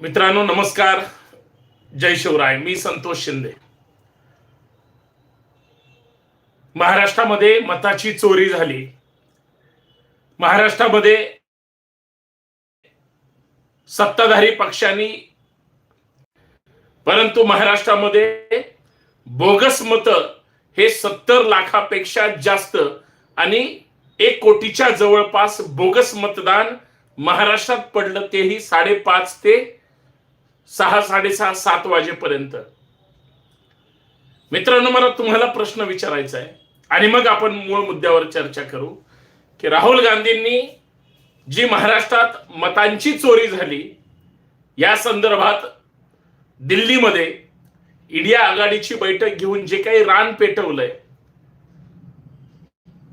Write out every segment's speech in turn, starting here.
मित्रांनो नमस्कार. जय शिवराय. मी संतोष शिंदे. महाराष्ट्रामध्ये मताची चोरी झाली. महाराष्ट्रामध्ये सत्ताधारी पक्षांनी परंतु महाराष्ट्रामध्ये बोगस मत हे सत्तर लाखापेक्षा जास्त आणि एक कोटीच्या जवळपास बोगस मतदान महाराष्ट्रात पडलं तेही साडेपाच ते सहा साडेसहा सात वाजेपर्यंत. मित्रांनो मला तुम्हाला प्रश्न विचारायचा आहे. आणि मग आपण मूळ मुद्द्यावर चर्चा करू. की राहुल गांधींनी जी महाराष्ट्रात मतांची चोरी झाली या संदर्भात दिल्लीमध्ये इंडिया आघाडीची बैठक घेऊन जे काही रान पेटवलंय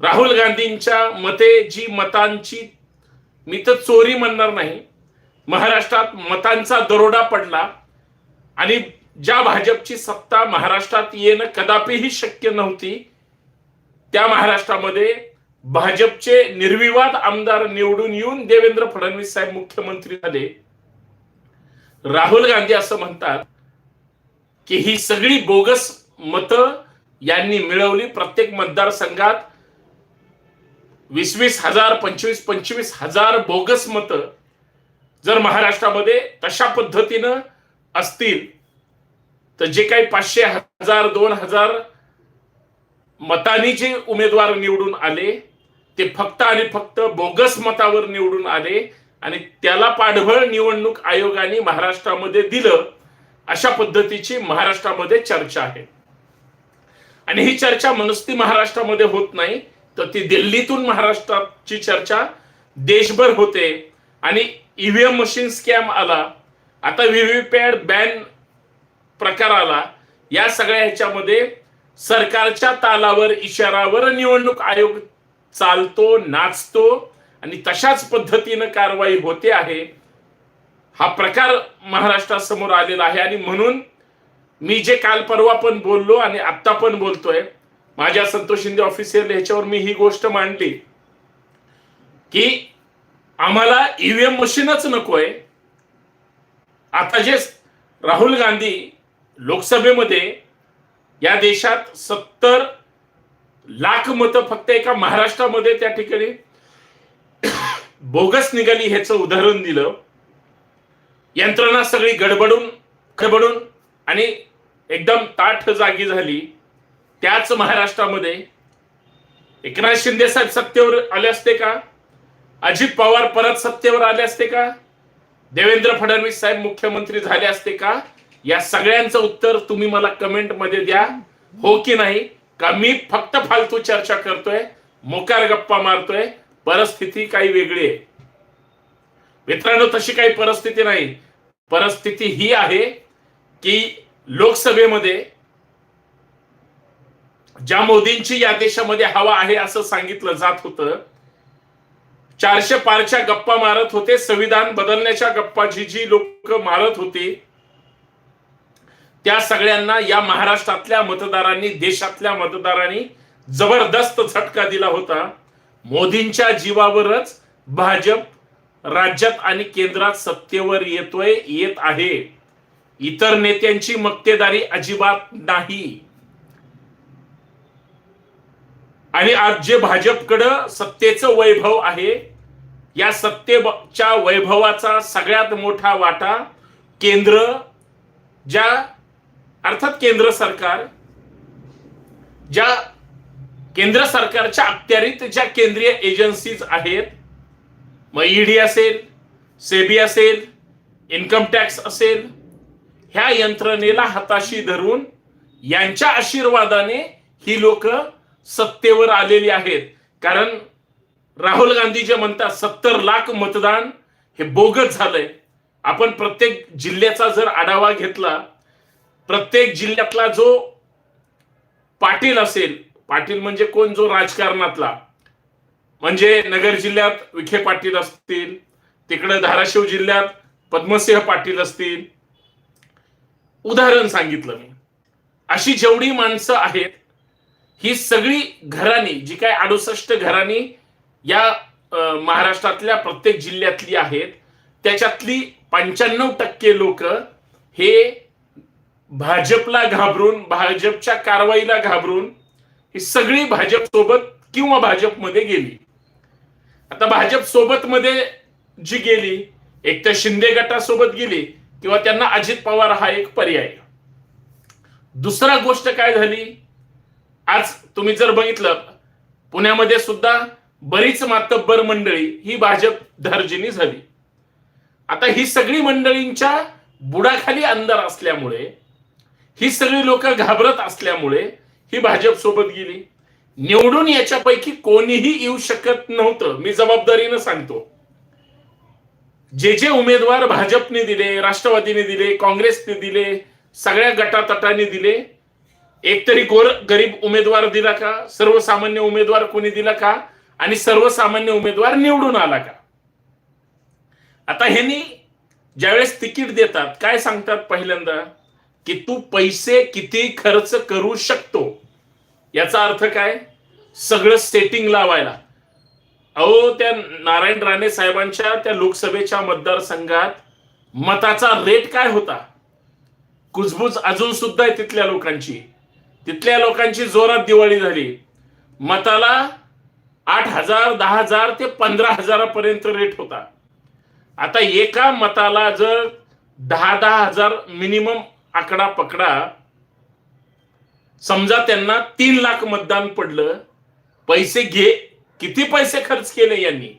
राहुल गांधींच्या मते जी मतांची मी तर चोरी म्हणणार नाही महाराष्ट्रात मतांचा दरोडा पडला आणि ज्या भाजपची सत्ता महाराष्ट्रात येणं कदापिही शक्य नव्हती त्या महाराष्ट्रामध्ये भाजपचे निर्विवाद आमदार निवडून येऊन देवेंद्र फडणवीस साहेब मुख्यमंत्री झाले. राहुल गांधी असं म्हणतात की ही सगळी बोगस मतं यांनी मिळवली प्रत्येक मतदारसंघात. वीस वीस हजार पंचवीस पंचवीस हजार बोगस मतं जर महाराष्ट्रामध्ये तशा पद्धतीनं असतील तर जे काही पाचशे हजार दोन हजार मतांनी जे उमेदवार निवडून आले ते फक्त आणि फक्त बोगस मतावर निवडून आले आणि त्याला पाठबळ निवडणूक आयोगाने महाराष्ट्रामध्ये दिलं अशा पद्धतीची महाराष्ट्रामध्ये चर्चा आहे. आणि ही चर्चा मनस्ती महाराष्ट्रामध्ये होत नाही तर ती दिल्लीतून महाराष्ट्राची चर्चा देशभर होते आणि ईव्हीएम मशीन स्कॅम आला आता व्हीव्हीपॅड बॅन प्रकार आला या सगळ्या ह्याच्यामध्ये सरकारच्या तालावर इशारावर निवडणूक आयोग चालतो नाचतो आणि तशाच पद्धतीनं कारवाई होते आहे. हा प्रकार महाराष्ट्रासमोर आलेला आहे आणि म्हणून मी जे काल परवा पण बोललो आणि आत्ता पण बोलतोय माझ्या संतोष शिंदे ऑफिसर ह्याच्यावर मी ही गोष्ट मांडली की आम्हाला ईव्हीएम मशीनच नकोय. आता जे राहुल गांधी लोकसभेमध्ये या देशात सत्तर लाख मतं फक्त एका महाराष्ट्रामध्ये त्या ठिकाणी बोगस निघाली ह्याचं उदाहरण दिलं. यंत्रणा सगळी गडबडून खडबडून आणि एकदम ताठ जागी झाली. त्याच महाराष्ट्रामध्ये. एकनाथ शिंदे साहेब सत्तेवर आले असते का? अजित पवार परत सत्तेवर आले असते का? देवेंद्र फडणवीस साहेब मुख्यमंत्री झाले असते का? या सगळ्यांचं उत्तर तुम्ही मला कमेंटमध्ये द्या. हो की नाही? का मी फक्त फालतू चर्चा करतोय मोकार गप्पा मारतोय परिस्थिती काही वेगळी आहे. मित्रांनो तशी काही परिस्थिती नाही. परिस्थिती ही आहे की लोकसभेमध्ये ज्या मोदींची या देशामध्ये हवा आहे असं सांगितलं जात होतं चारशे पारच्या गप्पा मारत होते. संविधान बदलण्याच्या गप्पा जी जी लोक मारत होते त्या सगळ्यांना या महाराष्ट्रातल्या मतदारांनी देशातल्या मतदारांनी जबरदस्त झटका दिला होता. मोदींच्या जीवावरच भाजप राज्यात आणि केंद्रात सत्तेवर येतोय येत आहे. इतर नेत्यांची मक्तेदारी अजिबात नाही. आणि आज जे भाजपकडं सत्तेचं वैभव आहे या सत्तेच्या वैभवाचा सगळ्यात मोठा वाटा केंद्र ज्या अर्थात केंद्र सरकार ज्या केंद्र सरकारच्या अखत्यारीत ज्या केंद्रीय एजन्सीज आहेत मग ईडी असेल सेबी असेल इन्कम टॅक्स असेल ह्या यंत्रणेला हाताशी धरून यांच्या आशीर्वादाने ही लोक सत्तेवर आलेली आहेत. कारण राहुल गांधी जे म्हणतात सत्तर लाख मतदान हे बोगस झालंय. आपण प्रत्येक जिल्ह्याचा जर आढावा घेतला प्रत्येक जिल्ह्यातला जो पाटील असेल पाटील म्हणजे कोण? जो राजकारणातला. म्हणजे नगर जिल्ह्यात विखे पाटील असतील तिकडे धाराशिव जिल्ह्यात पद्मसिंह पाटील असतील. उदाहरण सांगितलं मी. अशी जेवढी माणसं आहेत ही सगळी घराणी जी काय अडुसष्ट घराणी या महाराष्ट्रातल्या प्रत्येक जिल्ह्यातली आहेत त्याच्यातली पंच्याण्णव टक्के लोक हे भाजपला घाबरून भाजपच्या कारवाईला घाबरून ही सगळी भाजप सोबत किंवा भाजपमध्ये गेली. आता भाजप सोबत मध्ये जी गेली एक तर शिंदे गटासोबत गेली किंवा त्यांना अजित पवार हा एक पर्याय. दुसरा गोष्ट काय झाली? आज तुम्ही जर बघितलं पुण्यामध्ये सुद्धा बरीच मातब्बर मंडळी ही भाजप धार्जिनी झाली. आता ही सगळी मंडळींच्या बुडाखाली अंधार असल्यामुळे ही सगळी लोक घाबरत असल्यामुळे ही भाजप सोबत गेली. निवडून याच्यापैकी कोणीही येऊ शकत नव्हतं मी जबाबदारीनं सांगतो. जे जे उमेदवार भाजपने दिले राष्ट्रवादीने दिले काँग्रेसने दिले सगळ्या गटातटाने दिले एकतरी गोर गरीब उमेदवार दिला का? सर्वसामान्य उमेदवार कोणी दिला का? आणि सर्वसामान्य उमेदवार निवडून आला का? आता ह्यांनी ज्यावेळेस तिकीट देतात काय सांगतात पहिल्यांदा? की तू पैसे किती खर्च करू शकतो? याचा अर्थ काय? सगळं सेटिंग लावायला. अहो त्या नारायण राणे साहेबांच्या त्या लोकसभेच्या मतदारसंघात मताचा रेट काय होता? कुजबूज अजून सुद्धा आहे तिथल्या लोकांची. तिथल्या लोकांची जोरात दिवाळी झाली. मताला आठ हजार दहा हजार ते पंधरा हजारापर्यंत रेट होता. आता एका मताला जर दहा दहा हजार मिनिमम आकडा पकडा समजा त्यांना तीन लाख मतदान पडलं पैसे घे किती पैसे खर्च केले यांनी?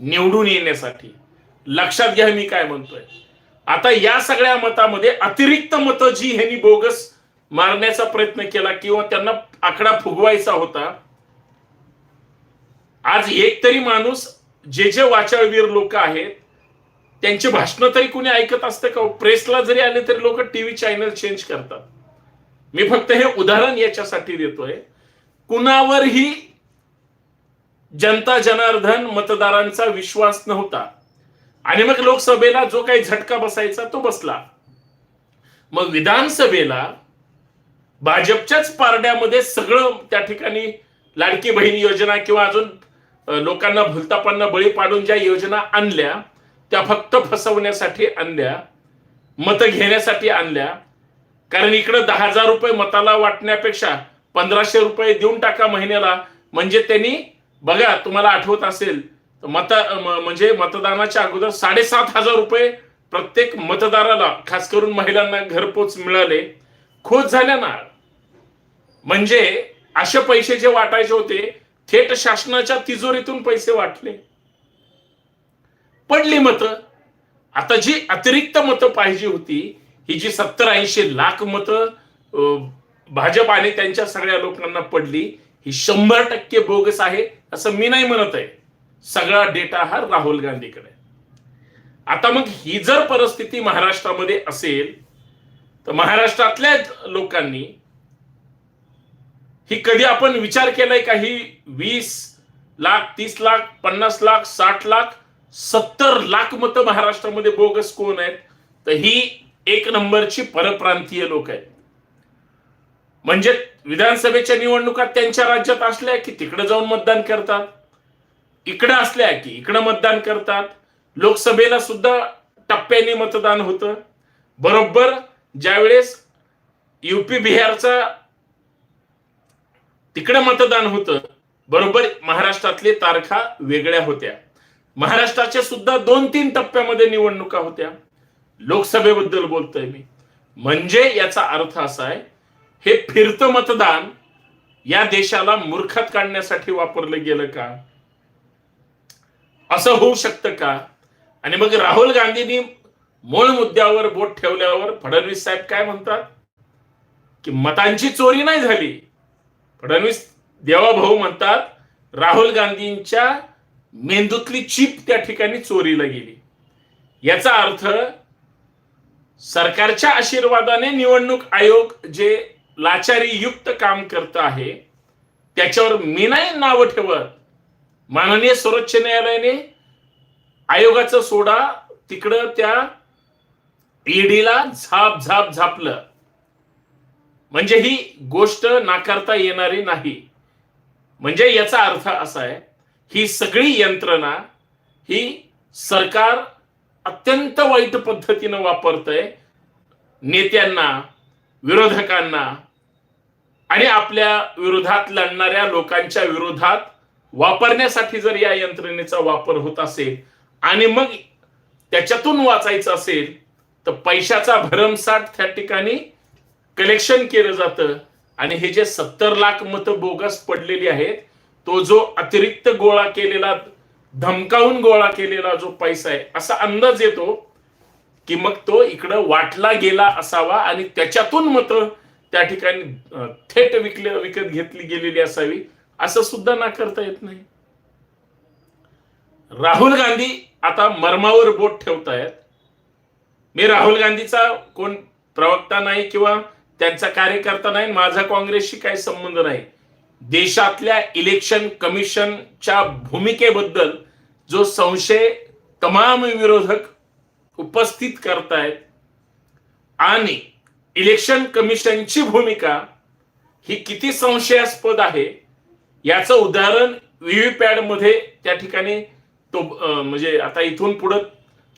निवडून येण्यासाठी. लक्षात घ्या मी काय म्हणतोय. आता या सगळ्या मतामध्ये अतिरिक्त मतं जी ह्यांनी बोगस मारण्याचा प्रयत्न केला किंवा त्यांना आकडा फुगवायचा होता. आज एक तरी माणूस जे जे वाचाळवीर लोक आहेत त्यांची भाषणं तरी कुणी ऐकत असतं का? प्रेसला जरी आले तरी लोक टीव्ही चॅनल चेंज करतात. मी फक्त हे उदाहरण याच्यासाठी देतोय. कुणावरही जनता जनार्दन मतदारांचा विश्वास नव्हता. आणि मग लोकसभेला जो काही झटका बसायचा तो बसला. मग विधानसभेला भाजपच्याच पारड्यामध्ये सगळं त्या ठिकाणी लाडकी बहीण योजना किंवा अजून लोकांना भुलतापांना बळी पाडून ज्या योजना आणल्या त्या फक्त फसवण्यासाठी आणल्या मत घेण्यासाठी आणल्या. कारण इकडं दहा हजार रुपये मताला वाटण्यापेक्षा पंधराशे रुपये देऊन टाका महिन्याला. म्हणजे त्यांनी बघा तुम्हाला आठवत असेल मत म्हणजे मतदानाच्या अगोदर साडेसात हजार रुपये प्रत्येक मतदाराला खास करून महिलांना घरपोच मिळाले. खोच झाल्या ना. म्हणजे असे पैसे जे वाटायचे होते थेट शासनाच्या तिजोरीतून पैसे वाटले. पडली मतं. आता जी अतिरिक्त मतं पाहिजे होती ही जी सत्तर ऐंशी लाख मतं भाजपाने भाजप आणि त्यांच्या सगळ्या लोकांना पडली ही शंभर टक्के बोगस आहे असं मी नाही म्हणत आहे. सगळा डेटा हा राहुल गांधीकडे आता मग ही जर परिस्थिती महाराष्ट्रामध्ये असेल तर महाराष्ट्रातल्या लोकांनी ही कधी आपण विचार केलाय का ही वीस लाख तीस लाख पन्नास लाख साठ लाख सत्तर लाख मतं महाराष्ट्रामध्ये बोगस कोण आहेत? तर ही एक नंबरची परप्रांतीय लोक आहेत. म्हणजे विधानसभेच्या निवडणुका त्यांच्या राज्यात असल्या की तिकडे जाऊन मतदान करतात? इकडे असल्या की इकडे मतदान करतात? लोकसभेला सुद्धा टप्प्याने मतदान होतं. बरोबर ज्यावेळेस युपी बिहारचा तिकडे मतदान होतं. बरोबर महाराष्ट्रातले तारखा वेगळ्या होत्या. महाराष्ट्राच्या सुद्धा दोन तीन टप्प्यामध्ये निवडणुका होत्या. लोकसभेबद्दल बोलतोय मी. म्हणजे याचा अर्थ असा आहे हे फिरतं मतदान या देशाला मूर्खात काढण्यासाठी वापरलं गेलं का? असं होऊ शकतं का? आणि मग राहुल गांधींनी मूळ मुद्द्यावर बोट ठेवल्यावर फडणवीस साहेब काय म्हणतात? की मतांची चोरी नाही झाली. फडणवीस देवाभाऊ म्हणतात राहुल गांधींच्या मेंदूतली चीप त्या ठिकाणी चोरीला गेली. याचा अर्थ सरकारच्या आशीर्वादाने निवडणूक आयोग जे लाचारी युक्त काम करत आहे त्याच्यावर मी नाही नाव ठेवत माननीय सर्वोच्च न्यायालयाने आयोगाचा सोडा तिकडं त्या ईडीला झाप झाप झापलं. म्हणजे ही गोष्ट नाकारता येणारी नाही. म्हणजे याचा अर्थ असा आहे ही सगळी यंत्रणा ही सरकार अत्यंत वाईट पद्धतीनं वापरतय नेत्यांना विरोधकांना आणि आपल्या विरोधात लढणाऱ्या लोकांच्या विरोधात वापरण्यासाठी जर या यंत्रणेचा वापर होत असेल आणि मग त्याच्यातून वाचायचं असेल तर पैशाचा भरमसाठ त्या ठिकाणी कलेक्शन केलं जातं. आणि हे जे सत्तर लाख मतं बोगस पडलेली आहेत तो जो अतिरिक्त गोळा केलेला धमकावून गोळा केलेला जो पैसा आहे असा अंदाज येतो की मग तो इकडं वाटला गेला असावा आणि त्याच्यातून मतं त्या ठिकाणी थेट विकले विकत घेतली गेलेली असावी असं सुद्धा नाकारता येत नाही. राहुल गांधी आता मर्मावर बोट ठेवतायत. मी राहुल गांधीचा कोण प्रवक्ता नाही किंवा त्यांचा कार्यकर्ता नाही माझा काँग्रेसशी काही संबंध नाही. देशातल्या इलेक्शन कमिशनच्या भूमिकेबद्दल जो संशय तमाम विरोधक उपस्थित करतायत आणि इलेक्शन कमिशनची भूमिका ही किती संशयास्पद आहे याचं उदाहरण व्हीव्हीपॅडमध्ये त्या ठिकाणी तो म्हणजे आता इथून पुढे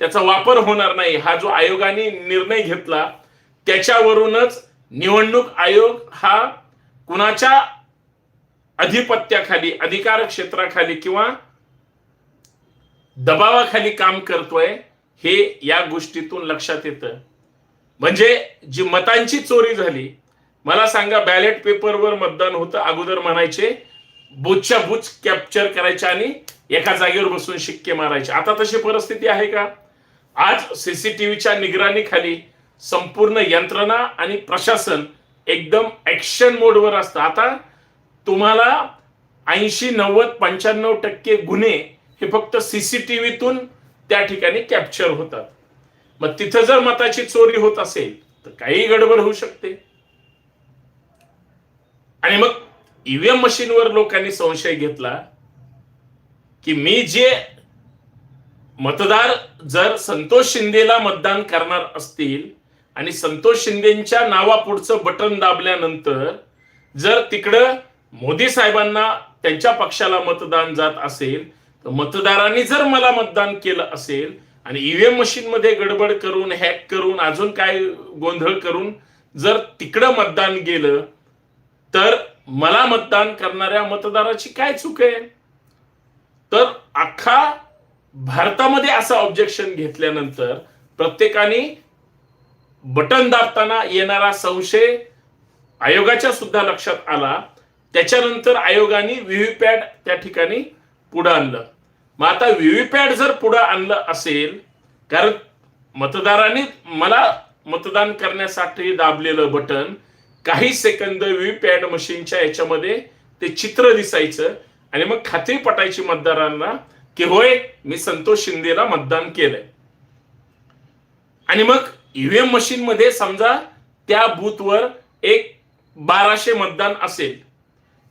त्याचा वापर होणार नाही. हा जो आयोगाने निर्णय घेतला त्याच्यावरूनच निवडणूक आयोग हा कुणाच्या अधिपत्याखाली अधिकार क्षेत्राखाली किंवा दबावाखाली काम करतोय हे या गोष्टीतून लक्षात येतं. म्हणजे जी मतांची चोरी झाली मला सांगा बॅलेट पेपरवर मतदान होतं अगोदर म्हणायचे बुचच्या बुच कॅप्चर करायचे आणि एका जागेवर बसून शिक्के मारायचे. आता तशी परिस्थिती आहे का? आज सीसीटीव्हीच्या निगराणीखाली संपूर्ण यंत्रणा आणि प्रशासन एकदम ऍक्शन मोडवर असतं. आता तुम्हाला ऐंशी नव्वद पंच्याण्णव टक्के गुन्हे हे फक्त सीसीटीव्हीतून त्या ठिकाणी कॅप्चर होतात. मग तिथं जर मताची चोरी होत असेल तर काही गडबड होऊ शकते. आणि मग ईव्हीएम मशीनवर लोकांनी संशय घेतला की मी जे मतदार जर संतोष शिंदेला मतदान करणार असतील आणि संतोष शिंदेच्या नावापुढचं बटन दाबल्यानंतर जर तिकडं मोदी साहेबांना त्यांच्या पक्षाला मतदान जात असेल तर मतदारांनी जर मला मतदान केलं असेल आणि ईव्हीएम मशीन मध्ये गडबड करून हॅक करून अजून काय गोंधळ करून जर तिकडं मतदान गेलं तर मला मतदान करणाऱ्या मतदाराची काय चूक आहे? तर अख्खा भारतामध्ये असं ऑब्जेक्शन घेतल्यानंतर प्रत्येकाने बटन दाबताना येणारा संशय आयोगाच्या सुद्धा लक्षात आला. त्याच्यानंतर आयोगाने व्हीव्हीपॅट त्या ठिकाणी पुढं आणलं. मग आता व्हीव्हीपॅट जर पुढं आणलं असेल कारण मतदारांनी मला मतदान करण्यासाठी दाबलेलं बटन काही सेकंद व्हीव्हीपॅट मशीनच्या याच्यामध्ये ते चित्र दिसायचं आणि मग खात्री पटायची मतदारांना की होय मी संतोष शिंदेला मतदान केलंय. आणि मग ईव्हीएम मशीन मध्ये समजा त्या बूथवर एक बाराशे मतदान असेल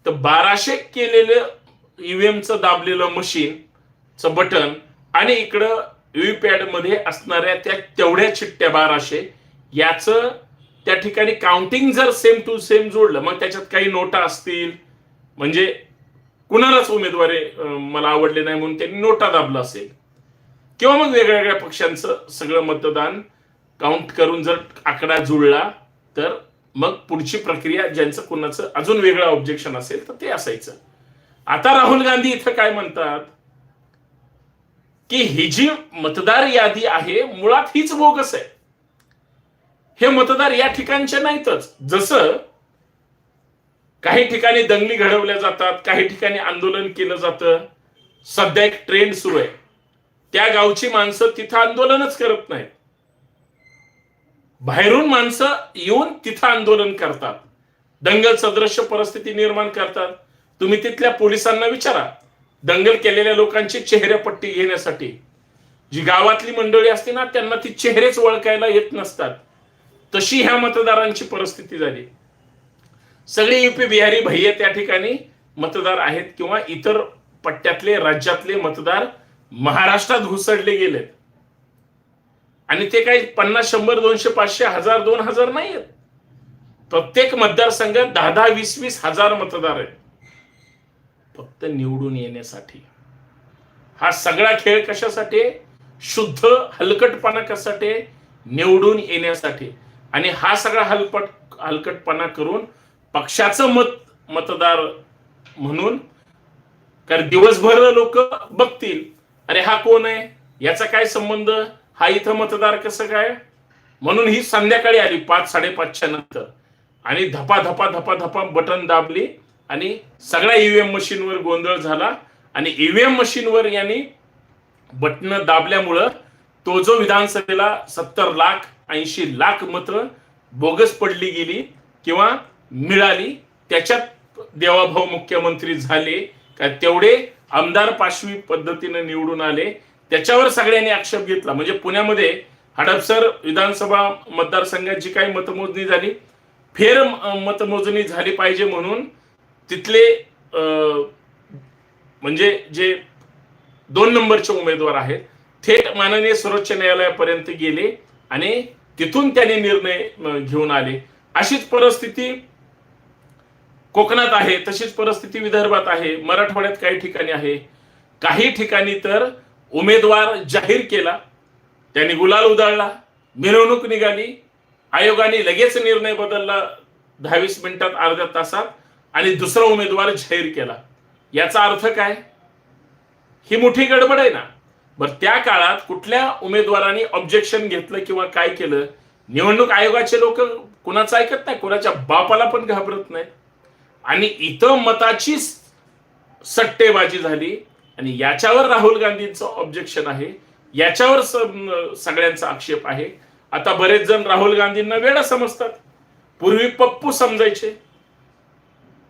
तर बाराशे केलेलं ईव्हीएमचं दाबलेलं मशीनचं बटन आणि इकडं व्हीपॅडमध्ये असणाऱ्या त्या तेवढ्या चिठ्ठ्या बाराशे याचं त्या ठिकाणी काउंटिंग जर सेम टू सेम जोडलं मग त्याच्यात काही नोटा असतील. म्हणजे कुणालाच उमेदवारी मला आवडले नाही म्हणून त्यांनी नोटा दाबला असेल. किंवा मग वेगवेगळ्या पक्षांचं सगळं मतदान काउंट करून जर आकडा जुळला तर मग पुढची प्रक्रिया ज्यांचं कुणाचं अजून वेगळं ऑब्जेक्शन असेल तर ते असायचं. आता राहुल गांधी इथं काय म्हणतात? की ही जी मतदार यादी आहे मुळात हीच बोगस आहे. हे मतदार या ठिकाणचे नाहीतच. जसं काही ठिकाणी दंगली घडवल्या जातात काही ठिकाणी आंदोलन केलं जातं सध्या एक ट्रेंड सुरू आहे. त्या गावची माणसं तिथं आंदोलनच करत नाहीत. बाहेरून माणसं येऊन तिथं आंदोलन करतात. दंगल सदृश्य परिस्थिती निर्माण करतात. तुम्ही तिथल्या पोलिसांना विचारा. दंगल केलेल्या लोकांची चेहऱ्यापट्टी घेण्यासाठी जी गावातली मंडळी असते ना त्यांना ती चेहरेच ओळखायला येत नसतात. तशी ह्या मतदारांची परिस्थिती झाली. सगळे युपी बिहारी भैया त्या ठिकाणी मतदार आहेत किंवा इतर पट्ट्यातले राज्यातले मतदार महाराष्ट्रात घुसडले गेलेत. आणि ते काही पन्नास शंभर दोनशे पाचशे हजार दोन हजार नाही आहेत प्रत्येक मतदारसंघात दहा दहा वीस वीस हजार मतदार आहेत. फक्त निवडून येण्यासाठी. हा सगळा खेळ कशासाठी शुद्ध हलकटपणा कशासाठी निवडून येण्यासाठी. आणि हा सगळा हलपट हलकटपणा करून पक्षाचं मत मतदार म्हणून कारण दिवसभर लोक बघतील अरे हा कोण आहे? याचा काय संबंध? हा इथं मतदार कसं काय? म्हणून ही संध्याकाळी आली पाच साडेपाचच्या नंतर. आणि धपा धपा धपा धपा बटन दाबली आणि सगळ्या ईव्हीएम मशीनवर गोंधळ झाला. आणि ईव्हीएम मशीनवर यांनी बटन दाबल्यामुळं तो जो विधानसभेला सत्तर लाख ऐंशी लाख मतं बोगस पडली गेली किंवा मिळाली त्याच्यात देवाभाऊ मुख्यमंत्री झाले. का तेवढे आमदार पाशवी पद्धतीने निवडून आले. त्याच्यावर सगळ्यांनी आक्षेप घेतला. म्हणजे पुण्यामध्ये हडपसर विधानसभा मतदारसंघात जी काही मतमोजणी झाली फेर मतमोजणी झाली पाहिजे म्हणून तिथले अं, म्हणजे जे दोन नंबरचे उमेदवार आहेत थेट माननीय सर्वोच्च न्यायालयापर्यंत गेले आणि तिथून त्यांनी निर्णय घेऊन आले. अशीच परिस्थिती कोकणात आहे तशीच परिस्थिती विदर्भात आहे मराठवाड्यात काही ठिकाणी आहे. काही ठिकाणी तर उमेदवार जाहीर केला त्यांनी गुलाल उधळला मिरवणूक निघाली आयोगाने लगेच निर्णय बदलला दहावीस मिनिटात अर्ध्या तासात आणि दुसरा उमेदवार जाहीर केला. याचा अर्थ काय? ही मोठी गडबड आहे ना. बर त्या काळात कुठल्या उमेदवारांनी ऑब्जेक्शन घेतलं किंवा काय केलं? निवडणूक आयोगाचे लोक कुणाचं ऐकत नाही कुणाच्या बापाला पण घाबरत नाहीत आणि इथं मताची सट्टेबाजी झाली. आणि याच्यावर राहुल गांधींचं ऑब्जेक्शन आहे. याच्यावर सगळ्यांचा आक्षेप आहे. आता बरेच जण राहुल गांधींना वेळ समजतात. पूर्वी पप्पू समजायचे.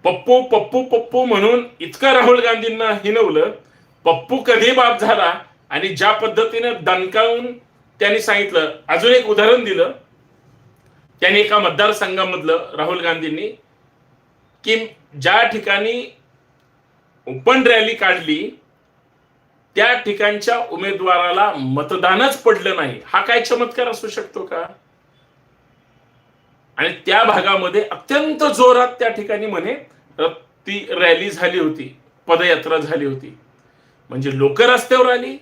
पप्पू पप्पू पप्पू म्हणून इतकं राहुल गांधींना हिनवलं. पप्पू कधी बाप झाला आणि ज्या पद्धतीने दणकावून त्यांनी सांगितलं अजून एक उदाहरण दिलं. त्यांनी एका मतदारसंघामधलं राहुल गांधींनी की ज्या ठिकाणी ओपन रॅली काढली त्या ठिकाणच्या उमेदवाराला मतदानच पडलं नाही. हा काय चमत्कार असू शकतो का? आणि त्या भागामध्ये अत्यंत जोरात त्या ठिकाणी म्हणे ती रॅली झाली होती पदयात्रा झाली होती. म्हणजे लोक रस्त्यावर आली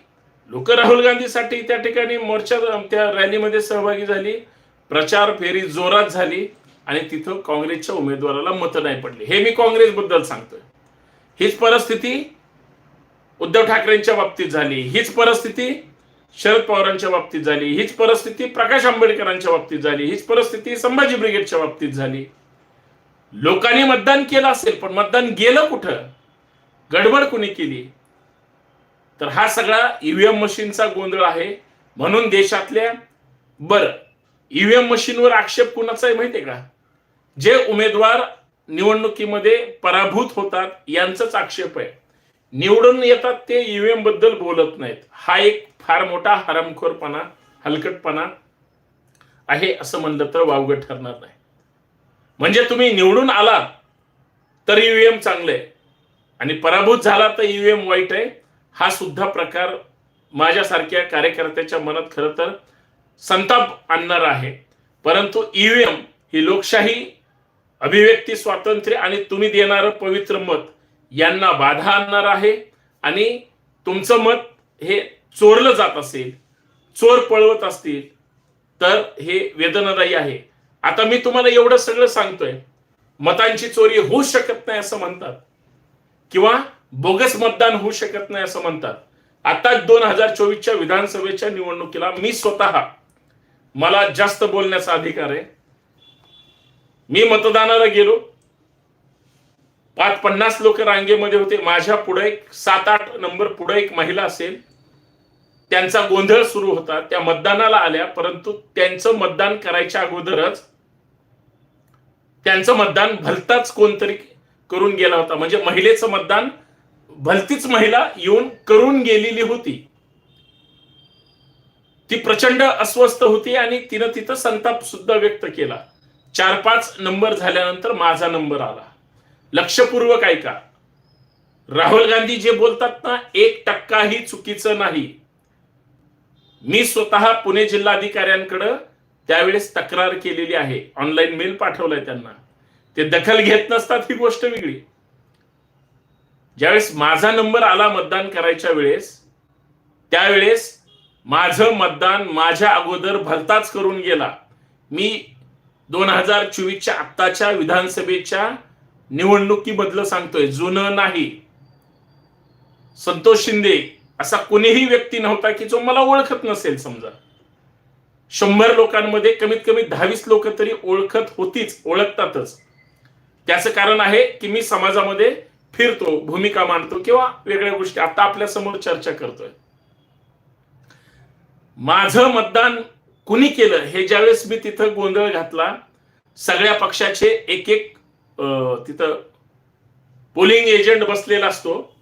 लोक राहुल गांधीसाठी त्या ठिकाणी मोर्चा त्या रॅलीमध्ये सहभागी झाली प्रचार फेरी जोरात झाली आणि तिथं काँग्रेसच्या उमेदवाराला मतं नाही पडली. हे मी काँग्रेसबद्दल सांगतोय. हीच परिस्थिती उद्धव ठाकरेंच्या बाबतीत झाली हीच परिस्थिती शरद पवारांच्या बाबतीत झाली हीच परिस्थिती प्रकाश आंबेडकरांच्या बाबतीत झाली हीच परिस्थिती संभाजी ब्रिगेडच्या बाबतीत झाली. लोकांनी मतदान केलं असेल पण मतदान गेलं कुठं? गडबड कुणी केली? तर हा सगळा ईव्हीएम मशीनचा गोंधळ आहे. म्हणून देशातल्या बर ईव्हीएम मशीनवर आक्षेप कुणाचा आहे माहितीये का? जे उमेदवार निवडणुकीमध्ये पराभूत होतात यांचाच आक्षेप आहे. निवडून येतात ते ईव्हीएमबद्दल बोलत नाहीत. हा एक फार मोठा हरामखोरपणा हलकटपणा आहे असं म्हणलं तर वावगं ठरणार नाही. म्हणजे तुम्ही निवडून आलात तर ईव्हीएम चांगलं आहे आणि पराभूत झाला तर ईव्हीएम वाईट आहे. हा सुद्धा प्रकार माझ्यासारख्या कार्यकर्त्याच्या मनात खरं तर संताप आणणार आहे. परंतु ईव्हीएम ही लोकशाही अभिव्यक्ती स्वातंत्र्य आणि तुम्ही देणारं पवित्र मत यांना बाधा आणणार आहे आणि तुमचं मत हे चोरलं जात असेल चोर पळवत असतील तर हे वेदनादायी आहे. आता मी तुम्हाला एवढं सगळं सांगतोय. मतांची चोरी होऊ शकत नाही असं म्हणतात. किंवा बोगस मतदान होऊ शकत नाही असं म्हणतात. आता दोन हजार चोवीसच्या विधानसभेच्या निवडणुकीला मी स्वतः मला जास्त बोलण्याचा अधिकार आहे. मी मतदानाला गेलो. पाच पन्नास लोक रांगेमध्ये होते. माझ्या पुढे एक सात आठ नंबर पुढे एक महिला असेल. त्यांचा गोंधळ सुरू होता. त्या मतदानाला आल्या. परंतु त्यांचं मतदान करायच्या अगोदरच त्यांचं मतदान भलताच कोणतरी करून गेला होता. म्हणजे महिलेचं मतदान भलतीच महिला येऊन करून गेलेली होती. ती प्रचंड अस्वस्थ होती आणि तिनं तिथं संताप सुद्धा व्यक्त केला. चार पाच नंबर झाल्यानंतर माझा नंबर आला. लक्षपूर्वक ऐका. राहुल गांधी जे बोलतात ना एक टक्काही चुकीचं नाही. मी स्वतः पुणे जिल्हाधिकाऱ्यांकडे त्यावेळेस तक्रार केलेली आहे. ऑनलाईन मेल पाठवलाय त्यांना. ते दखल घेत नसतात ही गोष्ट वेगळी. ज्यावेळेस माझा नंबर आला मतदान करायच्या वेळेस त्यावेळेस माझं मतदान माझ्या अगोदर भलताच करून गेला. मी दोन हजार चोवीसच्या आत्ताच्या विधानसभेच्या निवडणुकीबद्दल सांगतोय. जुनं नाही. संतोष शिंदे असा कोणीही व्यक्ती नव्हता की जो मला ओळखत नसेल समजा. शंभर लोकांमध्ये कमीत कमी दहावीस लोक तरी ओळखत होतीच ओळखतातच. त्याचं कारण आहे की मी समाजामध्ये फिरतो भूमिका मांडतो किंवा वेगळ्या गोष्टी आता आपल्यासमोर चर्चा करतोय. माझं मतदान कुणी केलं? हे ज्यावेळेस मी तिथं गोंधळ घातला सगळ्या पक्षाचे एक एक तिथं पोलिंग एजंट बसलेला असतो.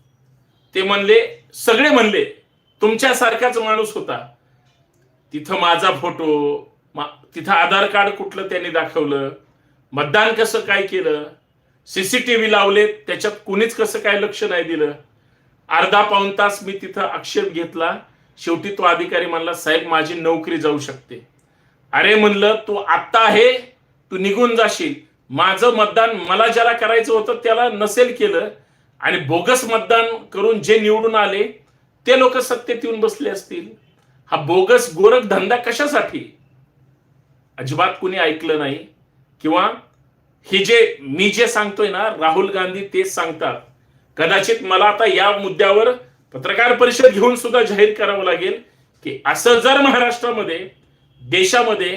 ते म्हणले सगळे म्हणले तुमच्यासारखाच माणूस होता. तिथं माझा फोटो मा- तिथं आधार कार्ड कुठलं त्यांनी दाखवलं. मतदान कसं काय केलं? सीसीटीव्ही लावले त्याच्यात कुणीच कसं काय लक्ष नाही दिलं. अर्धा पाऊण तास मी तिथं आक्षेप घेतला. शेवटी तो अधिकारी म्हणला साहेब माझी नोकरी जाऊ शकते. अरे म्हणलं तू आत्ता आहे तू निघून जाशील. माझं मतदान मला ज्याला करायचं होतं त्याला नसेल केलं. आणि बोगस मतदान करून जे निवडून आले ते लोक सत्तेत येऊन बसले असतील. हा बोगस गोरख धंदा कशासाठी? अजिबात कुणी ऐकलं नाही. किंवा हे जे मी जे सांगतोय ना राहुल गांधी तेच सांगतात. कदाचित मला आता या मुद्द्यावर पत्रकार परिषद घेऊन सुद्धा जाहीर करावं लागेल की असं जर महाराष्ट्रामध्ये देशामध्ये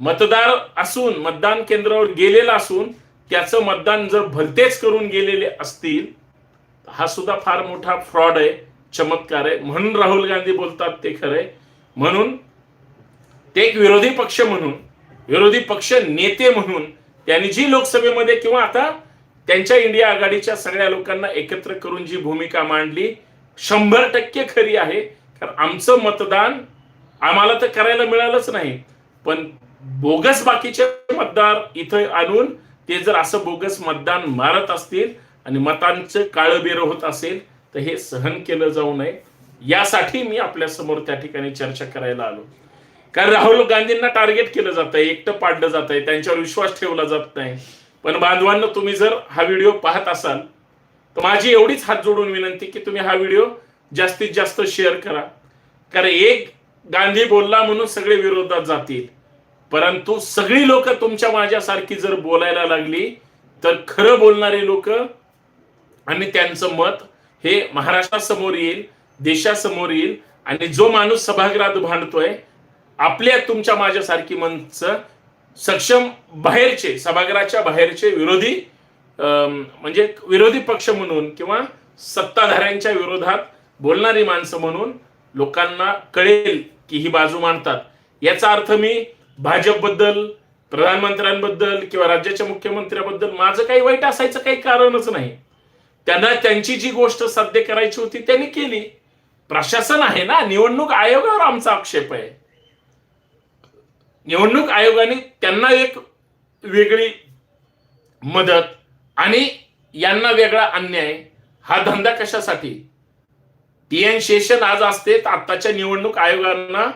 मतदार असून मतदान केंद्रावर गेलेला असून त्याचं मतदान जर भलतेच करून गेलेले असतील हा सुद्धा फार मोठा फ्रॉड आहे चमत्कार आहे. म्हणून राहुल गांधी बोलतात ते खरंय. म्हणून ते एक विरोधी पक्ष म्हणून विरोधी पक्ष नेते म्हणून त्यांनी जी लोकसभेमध्ये किंवा आता त्यांच्या इंडिया आघाडीच्या सगळ्या लोकांना एकत्र करून जी भूमिका मांडली शंभर टक्के खरी आहे. कारण आमचं मतदान आम्हाला तर करायला मिळालंच नाही. पण बोगस बाकीचे मतदार इथं आणून ते जर असं बोगस मतदान मारत असतील आणि मतांचं काळबेर होत असेल तर हे सहन केलं जाऊ नये. यासाठी मी आपल्यासमोर त्या ठिकाणी चर्चा करायला आलो. कारण राहुल गांधींना टार्गेट केलं जात आहे एकटं पाडलं जात आहे त्यांच्यावर विश्वास ठेवला जात नाही. पण बांधवांना तुम्ही जर हा व्हिडिओ पाहत असाल तर माझी एवढीच हात जोडून विनंती की तुम्ही हा व्हिडिओ जास्तीत जास्त शेअर करा. कारण एक गांधी बोलला म्हणून सगळे विरोधात जातील. परंतु सगळी लोक तुमच्या माझ्यासारखी जर बोलायला लागली तर खरं बोलणारे लोक आणि त्यांचं मत हे महाराष्ट्रासमोर येईल देशासमोर येईल आणि जो माणूस सभागृहात भांडतोय आपल्या तुमच्या माझ्यासारखी माणसं सक्षम बाहेरचे सभागृहाच्या बाहेरचे विरोधी अं, म्हणजे विरोधी पक्ष म्हणून किंवा सत्ताधाऱ्यांच्या विरोधात बोलणारी माणसं म्हणून लोकांना कळेल की ही बाजू मांडतात. याचा अर्थ मी भाजपबद्दल प्रधानमंत्र्यांबद्दल किंवा राज्याच्या मुख्यमंत्र्याबद्दल माझं काही वाईट असायचं काही कारणच नाही. त्यांना त्यांची जी गोष्ट साध्य करायची होती त्यांनी केली. प्रशासन आहे ना निवडणूक आयोगावर आमचा आक्षेप आहे. निवडणूक आयोगाने त्यांना एक वेगळी मदत आणि यांना वेगळा अन्याय हा धंदा कशासाठी? टी एन शेषन आज असते तर आत्ताच्या निवडणूक आयोगांना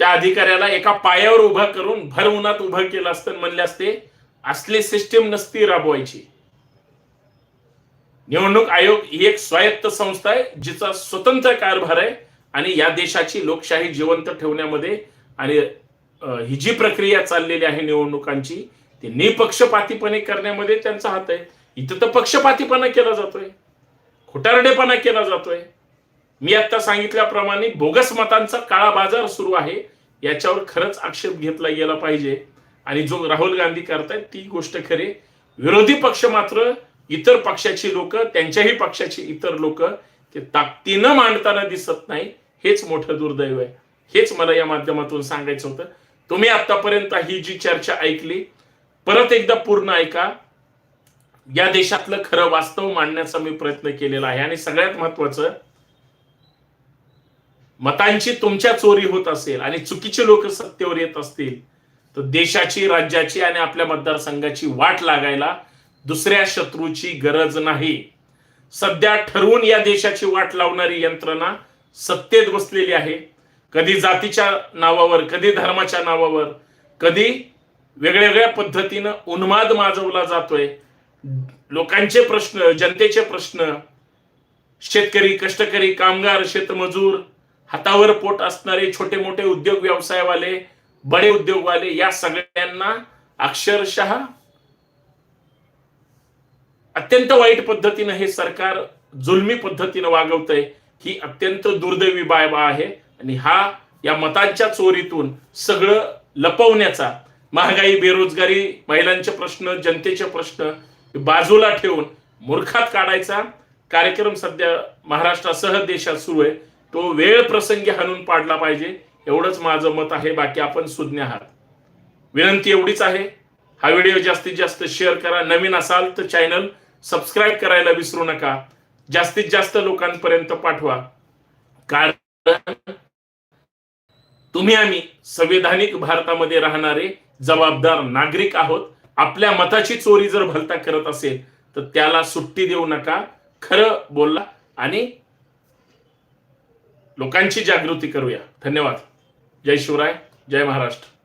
त्या अधिकाऱ्याला एका पायावर उभा करून भर उन्हात उभं केलं असतं म्हणले असते असली सिस्टीम नसती राबवायची. निवडणूक आयोग ही एक स्वायत्त संस्था आहे जिचा स्वतंत्र कारभार आहे आणि या देशाची लोकशाही जिवंत ठेवण्यामध्ये आणि ही जी प्रक्रिया चाललेली आहे निवडणुकांची ती निपक्षपातीपणे करण्यामध्ये त्यांचा हात आहे. इथं तर पक्षपातीपणा केला जातोय खोटारडेपणा केला जातोय. मी आता सांगितल्याप्रमाणे बोगस मतांचा काळा बाजार सुरू आहे. याच्यावर खरंच आक्षेप घेतला गेला पाहिजे. आणि जो राहुल गांधी करतायत ती गोष्ट खरी विरोधी पक्ष मात्र इतर पक्षाची लोक त्यांच्याही पक्षाची इतर लोक ते ताकदीनं मांडताना दिसत नाही. हेच मोठं दुर्दैव आहे. हेच मला या माध्यमातून सांगायचं होतं. तुम्ही आतापर्यंत ही जी चर्चा ऐकली परत एकदा पूर्ण ऐका. या देशातलं खरं वास्तव मांडण्याचा मी प्रयत्न केलेला आहे. आणि सगळ्यात महत्वाचं मतांची तुमच्या चोरी होत असेल आणि चुकीचे लोक सत्तेवर येत असतील तर देशाची राज्याची आणि आपल्या मतदारसंघाची वाट लागायला दुसऱ्या शत्रूची गरज नाही. सध्या ठरवून या देशाची वाट लावणारी यंत्रणा सत्तेत बसलेली आहे. कधी जातीच्या नावावर कधी धर्माच्या नावावर कधी वेगळ्या पद्धतीनं उन्माद माजवला जातोय. लोकांचे प्रश्न जनतेचे प्रश्न शेतकरी कष्टकरी कामगार शेतमजूर हातावर पोट असणारे छोटे मोठे उद्योग व्यवसायवाले बडे उद्योगवाले या सगळ्यांना अक्षरशः अत्यंत वाईट पद्धतीनं हे सरकार जुलमी पद्धतीनं वागवतंय ही अत्यंत दुर्दैवी बाब आहे. आणि हा या मतांच्या चोरीतून सगळं लपवण्याचा महागाई बेरोजगारी महिलांचे प्रश्न जनतेचे प्रश्न बाजूला ठेवून मूर्खात काढायचा कार्यक्रम सध्या महाराष्ट्रासह देशात सुरू आहे. तो वेळ प्रसंगी हाणून पाडला पाहिजे एवढंच माझं मत आहे बाकी आपण सुज्ञ आहात. विनंती एवढीच आहे हा व्हिडिओ जास्तीत जास्त शेअर करा नवीन असाल तर चॅनल सबस्क्राईब करायला विसरू नका जास्तीत जास्त लोकांपर्यंत पाठवा. कारण तुम्ही आम्ही संविधानिक भारतामध्ये राहणारे जबाबदार नागरिक आहोत आपल्या मताची चोरी जर भलता करत असेल तर त्याला सुट्टी देऊ नका खरं बोलला आणि लोकांची जागृती करूया. धन्यवाद. जय शिवराय जय महाराष्ट्र.